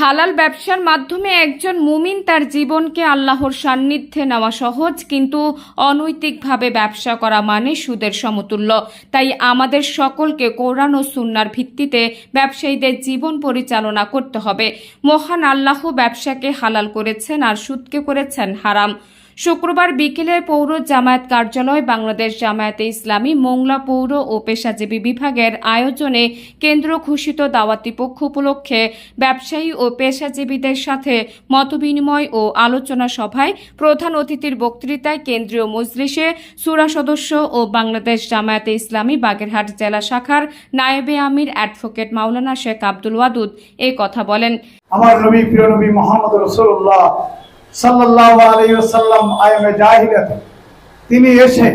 হালাল ব্যবসার মাধ্যমে একজন মুমিন তার জীবনকে আল্লাহর সান্নিধ্যে নেওয়া সহজ, কিন্তু অনৈতিকভাবে ব্যবসা করা মানে সুদের সমতুল্য। তাই আমাদের সকলকে কোরআন ও সুন্নার ভিত্তিতে ব্যবসায়ীদের জীবন পরিচালনা করতে হবে। মহান আল্লাহ ব্যবসাকে হালাল করেছেন আর সুদকে করেছেন হারাম। শুক্রবার বিকেলে পৌর জামায়াত কার্যালয় বাংলাদেশ জামায়াতে ইসলামী, মোংলা পৌর ও পেশাজীবী বিভাগের আয়োজনে কেন্দ্র ঘোষিত দাওয়াতি পক্ষ উপলক্ষে ব্যবসায়ী ও পেশাজীবীদের সাথে মতবিনিময় ও আলোচনা সভায় প্রধান অতিথির বক্তৃতায় কেন্দ্রীয় মজলিসে সুরা সদস্য ও বাংলাদেশ জামায়াতে ইসলামী, বাগেরহাট জেলা শাখার নায়েবে আমির অ্যাডভোকেট মাওলানা শেখ আব্দুল ওয়াদুদ এ কথা বলেন। আমার নবী, প্রিয় নবী মোহাম্মদ রসুল্লাহ তিনি এসে,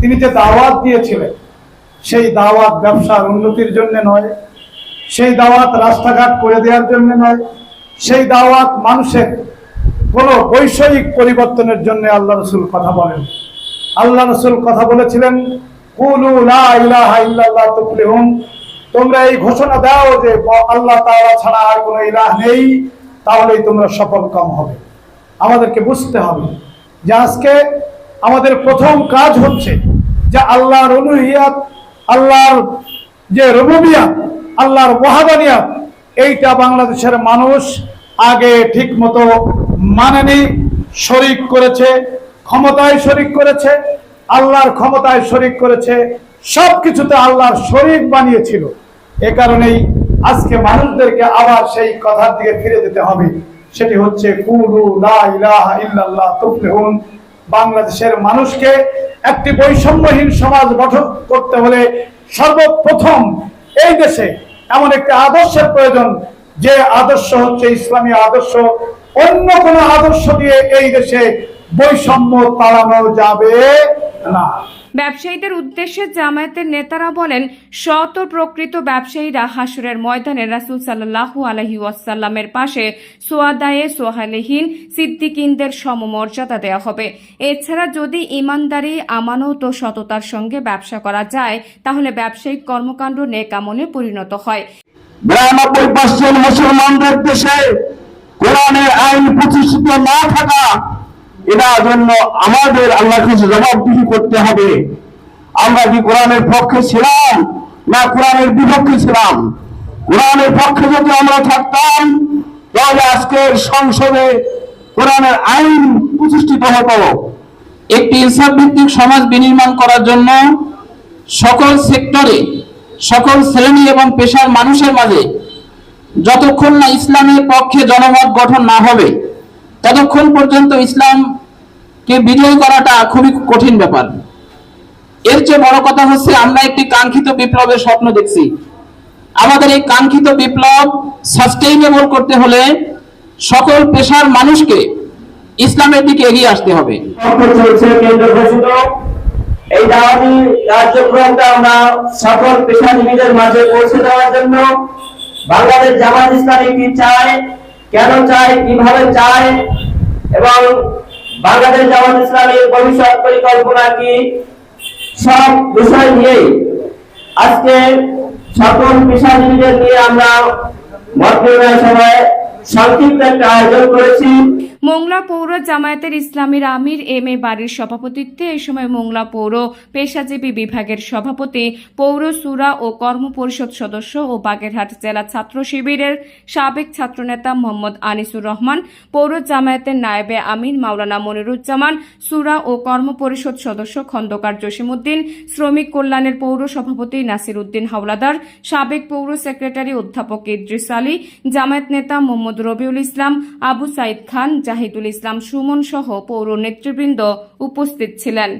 তিনি যে দাওয়াত দিয়েছিলেন, সেই দাওয়াত ব্যবসার উন্নতির জন্য নয়, সেই দাওয়াত রাস্তাঘাট করে দেওয়ার জন্য নয়, সেই দাওয়াত মানুষের কোনো বৈষয়িক পরিবর্তনের জন্য আল্লাহ রসুল কথা বলেন। আল্লাহ রসুল কথা বলেছিলেন তোমরা এই ঘোষণা দাও যে আল্লাহ তাআলা ছাড়া আর কোনো ইলাহ নেই, তাহলেই তোমরা সফল কম হবে। আমাদেরকে বুঝতে হবে যে আজকে আমাদের প্রথম কাজ হচ্ছে যে আল্লাহর অনুহিয়াত আল্লাহর যে রবুবিয়াত, আল্লাহর ওয়াহাদানিয়াত, এইটা বাংলাদেশের মানুষ আগে ঠিক মতো মানেনি, শরিক করেছে, ক্ষমতায় শরিক করেছে, আল্লাহর ক্ষমতায় শরিক করেছে সব কিছুতে আল্লাহর শরিক বানিয়েছিল। এ কারণেই আজকে মানুষদেরকে আবার সেই কথার দিকে ফিরে যেতে হবে। সেটি হচ্ছে বাংলাদেশের মানুষকে একটি বৈষম্যহীন সমাজ গঠন করতে হলে সর্বপ্রথম এই দেশে এমন একটি আদর্শের প্রয়োজন, যে আদর্শ হচ্ছে ইসলামী আদর্শ। অন্য কোন আদর্শ দিয়ে এই দেশে বৈষম্য তাড়ানো যাবে না। ব্যবসায়ীদের উদ্দেশ্যে জামায়াতের নেতারা বলেন শত প্রকৃত ব্যবসায়ীরা হাসুরের ময়দানে রাসুল সাল্লাহু আলহি ওয়াসাল্লামের পাশে সোয়াদায়ে, সোহালেহীন সিদ্দিকিনদের সমমর্যাদা দেওয়া হবে। এছাড়া যদি ইমানদারি, আমানত ও সততার সঙ্গে ব্যবসা করা যায়, তাহলে ব্যবসায়িক কর্মকাণ্ড নেকামলে পরিণত হয়। বিরানব্বই পার্সেন্ট মুসলমানদের দেশে কোরআনের আইন প্রতিষ্ঠিত না থাকা এটার জন্য আমাদের আল্লাহর কিছু জবাবদিহি করতে হবে। আমরা কি কোরআনের পক্ষে ছিলাম না কোরআনের বিপক্ষে ছিলাম? কোরআনের পক্ষে যদি আমরা থাকতাম, তাহলে আজকের সংসদে কোরআনের আইন প্রতিষ্ঠিত হতো। একটি ইনসাফ ভিত্তিক সমাজ বিনির্মাণ করার জন্য সকল সেক্টরে সকল শ্রেণি এবং পেশার মানুষের মাঝে যতক্ষণ না ইসলামের পক্ষে জনমত গঠন না হবে ততক্ষণ পর্যন্ত ইসলামকে বিজয় করাটা খুবই কঠিন ব্যাপার। এর চেয়ে বড় কথা হচ্ছে, আমরা একটি কাঙ্ক্ষিত বিপ্লবের স্বপ্ন দেখছি। আমাদের এই কাঙ্ক্ষিত বিপ্লব সাস্টেইনেবল করতে হলে সকল পেশার মানুষকে ইসলামের দিকে এগিয়ে আসতে হবে। এই দাওয়াতি কার্যক্রমটা আমরা সকল পেশাজীবীদের মাঝে পৌঁছে দেওয়ার জন্য বাংলাদেশ জামাত ইসলামী কি চায় কেন চায়, কীভাবে চায়, এবং বাংলাদেশ জামাত ইসলামের ভবিষ্যৎ পরিকল্পনা কি? সব বিষয় নিয়ে আজকে সকল পেশাজীবীদের নিয়ে আমরা মত বিনিময় সভায় সংক্ষিপ্ত একটা আয়োজন করেছি। মোংলা পৌর জামায়াতের ইসলামীর আমির এম এ বাড়ির সভাপতিত্বে এ সময় মোংলা পৌর পেশাজীবী বিভাগের সভাপতি, পৌর সুরা ও কর্ম পরিষদ সদস্য ও বাগেরহাট জেলা ছাত্র শিবিরের সাবেক ছাত্রনেতা মোহাম্মদ আনিসুর রহমান, পৌর জামায়াতের নায়েবে আমির মাওলানা মনিরুজ্জামান, সুরা ও কর্ম পরিষদ সদস্য খন্দকার জসিমউদ্দিন, শ্রমিক কল্যাণের পৌর সভাপতি নাসির উদ্দিন হাওলাদার, সাবেক পৌর সেক্রেটারি অধ্যাপক ইদ্রিস আলী, জামায়াত নেতা মোহাম্মদ রবিউল ইসলাম, আবু সাইদ খান জাহিদুল ইসলাম সুমন সহ পৌর নেতৃবৃন্দ উপস্থিত ছিলেন।